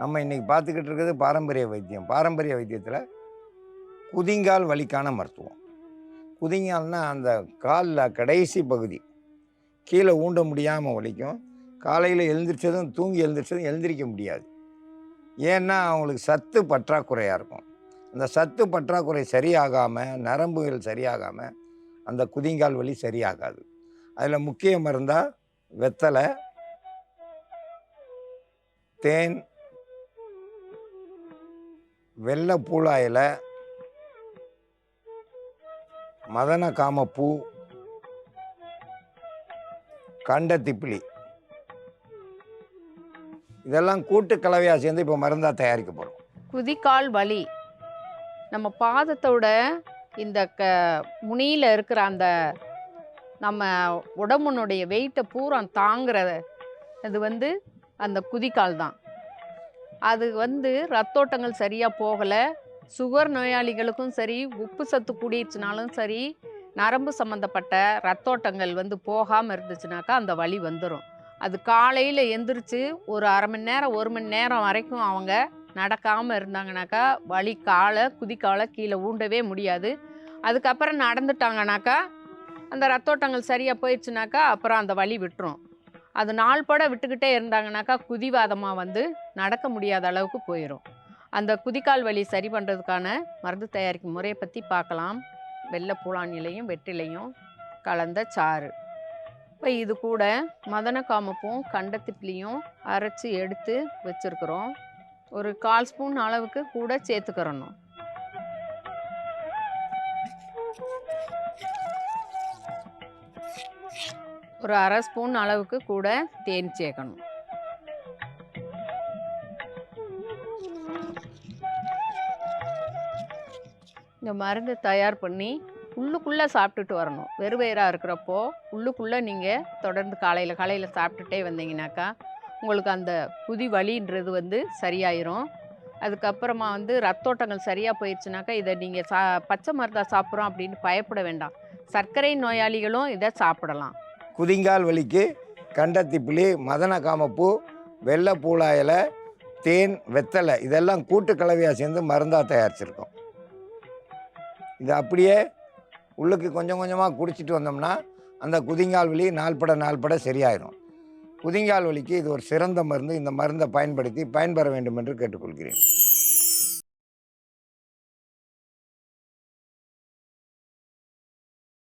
நம்ம இன்னைக்கு பார்த்துக்கிட்டு இருக்கிறது பாரம்பரிய வைத்தியம். பாரம்பரிய வைத்தியத்தில் குதிங்கால் வலிக்கான மருத்துவம். குதிங்கால்னால் அந்த காலில் கடைசி பகுதி. கீழே ஊண்ட முடியாமல் வலிக்கும். காலையில் எழுந்திரிச்சதும் தூங்கி எழுந்திரிச்சதும் எழுந்திரிக்க முடியாது. ஏன்னா அவங்களுக்கு சத்து பற்றாக்குறையாக இருக்கும். அந்த சத்து பற்றாக்குறை சரியாகாமல் நரம்புகள் சரியாகாமல் அந்த குதிங்கால் வலி சரியாகாது. அதில் முக்கிய மருந்தாக வெத்தலை தேன் வெள்ளை பூளாயில மதன காமப்பூ கண்ட திப்பிலி இதெல்லாம் கூட்டு கலவையாக சேர்ந்து இப்போ மருந்தாக தயாரிக்கப் போகிறோம் குதிக்கால் வலி. நம்ம பாதத்தோட இந்த க முனியில் இருக்கிற அந்த நம்ம உடம்புனுடைய வெயிட்டை பூரா தாங்குற அது வந்து அந்த குதிக்கால் தான். அது வந்து ரத்தோட்டங்கள் சரியாக போகலை. சுகர் நோயாளிகளுக்கும் சரி உப்பு சத்து கூடிடுச்சுனாலும் சரி நரம்பு சம்மந்தப்பட்ட ரத்தோட்டங்கள் வந்து போகாமல் இருந்துச்சுனாக்கா அந்த வலி வந்துடும் அது காலையில் எந்திரிச்சு ஒரு அரை மணி நேரம் ஒரு மணி நேரம் வரைக்கும் அவங்க நடக்காமல் இருந்தாங்கனாக்கா வலி காலை குதிக்காலை கீழே ஊண்டவே முடியாது. அதுக்கப்புறம் நடந்துட்டாங்கனாக்கா அந்த ரத்தோட்டங்கள் சரியாக போயிடுச்சுனாக்கா அப்புறம் அந்த வலி விட்டுரும். அது நாள் பட விட்டுக்கிட்டே இருந்தாங்கனாக்கா குதிவாதமாக வந்து நடக்க முடியாத அளவுக்கு போயிடும் அந்த குதிக்கால் வலி சரி பண்ணுறதுக்கான மருந்து தயாரிக்கும் முறையை பற்றி பார்க்கலாம். வெள்ளை பூலான் இலையும் வெற்றிலையும் கலந்த சாறு. இப்போ இது கூட மதன காமப்பும் கண்டத்திப்பிலையும் அரைச்சி எடுத்து வச்சுருக்குறோம். ஒரு கால் ஸ்பூன் அளவுக்கு கூட சேர்த்துக்கிறணும். ஒரு அரை ஸ்பூன் அளவுக்கு கூட தேன் சேர்க்கணும். இந்த மருந்து தயார் பண்ணி உள்ளுக்குள்ளே சாப்பிட்டுட்டு வரணும். வெறும் வயிறாக இருக்கிறப்போ உள்ளுக்குள்ளே நீங்கள் தொடர்ந்து காலையில் காலையில் சாப்பிட்டுட்டே வந்தீங்கனாக்கா உங்களுக்கு அந்த புதி வலின்றது வந்து சரியாயிரும். அதுக்கப்புறமா வந்து ரத்தோட்டங்கள் சரியாக போயிடுச்சுனாக்கா இதை நீங்கள் சா பச்சை மருந்தாக சாப்பிட்றோம் அப்படின்னு பயப்பட வேண்டாம். சர்க்கரை நோயாளிகளும் இதை சாப்பிடலாம். குதிங்கால் வலிக்கு கண்டத்திப்பிலி மதனகாமப்பூ மதன தேன் வெத்தலை இதெல்லாம் கூட்டு கலவையாக சேர்ந்து மருந்தாக தயாரிச்சிருக்கோம். இது அப்படியே உள்ளுக்கு கொஞ்சம் கொஞ்சமாக குடிச்சிட்டு வந்தோம்னா அந்த குதிங்கால் வலி நாள்பட நாள்பட சரியாயிடும் குதிங்கால் வலிக்கு இது ஒரு சிறந்த மருந்து. இந்த மருந்தை பயன்படுத்தி பயன்பெற வேண்டும் என்று கேட்டுக்கொள்கிறேன்.